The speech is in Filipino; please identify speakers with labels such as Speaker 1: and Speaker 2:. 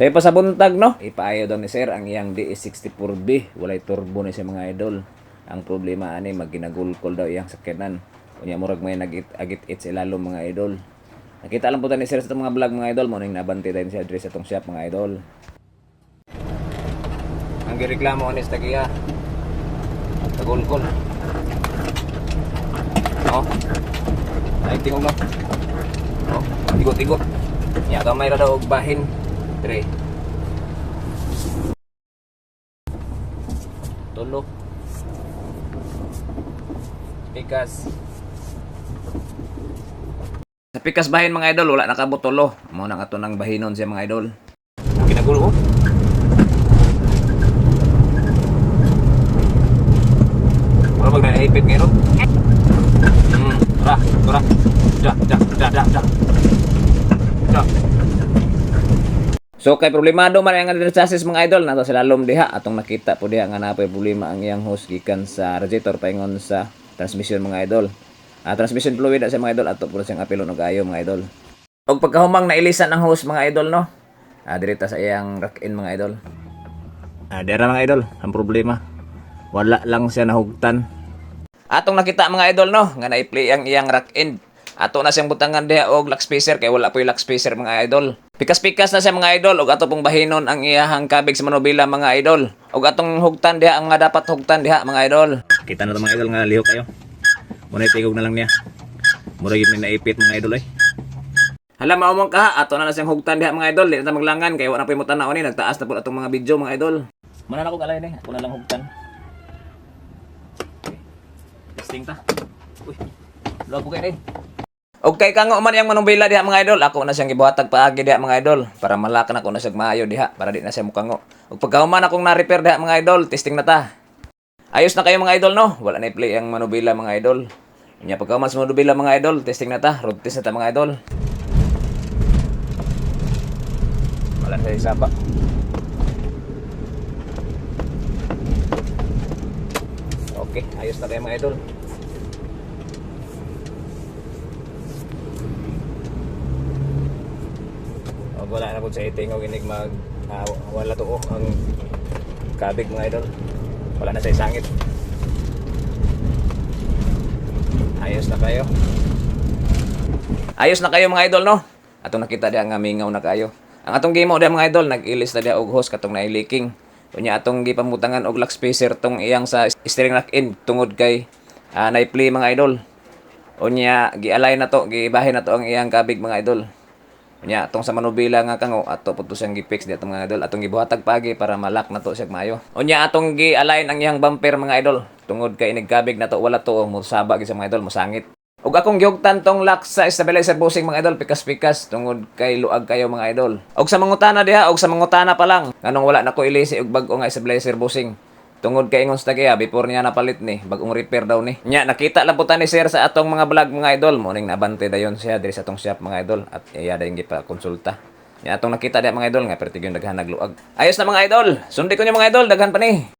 Speaker 1: Sa ipa sa buntag no, ipaayo daw ni sir ang iyang DS64B, walay turbo ni sa mga idol. Ang problema ani magginagulkol daw iyang sakyanan. Unya murag may nagit-agit it sa ilalom mga idol. Nakita lang po ta ni sir sa mga vlog mga idol mo ning nabanti din sa address sa itong shop mga idol. Ang gireklamo ni sa tagiya. Tagulkol. Oh. Ay tingog no. Oh, tigot-tigot. Ya gamay ra daw og bahin. Dire. Tulo. Pikas. Sa pikas bahin mga idol, wala nakabutulo. Mo nang ato nang bahinon siya mga idol. Kinagulo oh. Wala bag naipit ngayon. oh. Hmm, tura, tura. Da, da, da, da, da. Da. So kay problemado man ang chassis mga idol nato sa lalom diha atong nakita po diha nga napay problema ang iyang hose gikan sa radiator paingon sa transmission mga idol. Ah, transmission fluid na sa mga idol ato po siyang apelo og ayo mga idol. Og pagkahumang nailisan ang hose mga idol no. Ah, direta sa iyang rack in mga idol. Ah, dira mga idol, ang problema. Wala lang siya nahugtan. Atong nakita mga idol no, nga na-play ang iyang rack end. Ato na siyang butangan diha og lock spacer kay wala po yung lock spacer mga idol. Pikas-pikas na siya mga idol og ato pong bahinon ang iyahang kabig sa manubila mga idol. Og atong hugtan diha ang mga dapat hugtan diha mga idol. Kita na to mga idol nga lihok kayo. Muna tigog na lang niya. Mura yun naipit mga idol eh. Hala mao man ka, ato na na siyang hugtan diha mga idol. Di na maglangan kay wala pa yung mutanaw ni nagtaas na po atong mga video mga idol. Muna na ko galay ni, ako na lang hugtan. Testing ta. Uy. Luwag po kayo eh. Okay kango man yang manubila diha mga idol. Ako na siyang gibuhatag paagi diha mga idol para malaka na ko na siya maayo diha para di na siya mukango. Ug pagkahuman akong na-repair diha mga idol, testing na ta. Ayos na kayo mga idol no. Wala na i-play ang manubila mga idol. Nya pagkahuman sa manubila mga idol, testing na ta. Road test na ta mga idol. Wala na sa isa pa. Okay, ayos na kayo mga idol. Wala na po sa iting og inig mag ah, wala to oh, ang kabig mga idol. Wala na sa isangit. Ayos na kayo. Ayos na kayo mga idol no. Atong nakita diha nga mingaw na kayo. Ang atong gimo diha mga idol nag-ilis na diha og host katong nailiking. Unya atong gipamutangan og lock spacer tong iyang sa steering rack in tungod kay uh, play mga idol. Unya gi-align na to, gibahin na to ang iyang kabig mga idol. Unya atong sa manubila nga kango ato po to siyang gi-fix di atong mga idol atong gibuhatag pagi para malak na to siya maayo. Unya atong gi-align ang iyang bumper mga idol tungod kay inigkabig na to wala to musaba gid sa mga idol musangit. Ug akong gihugtan tong lock sa stabilizer busing mga idol pikas-pikas tungod kay luag kayo mga idol. Ug sa mangutana diha ug sa mangutana pa lang nganong wala na ko ilisi og bag-o nga stabilizer busing. Tungod kay ingon sa tagiya before niya napalit ni bagong repair daw ni. Nya nakita lang po ni sir sa atong mga vlog mga idol mo ning nabante dayon siya diri sa atong shop mga idol at iya dayon gipa konsulta. Nya atong nakita diha mga idol nga perti gyud daghan nagluag. Ayos na mga idol. Sundi ko niyo mga idol daghan pa ni.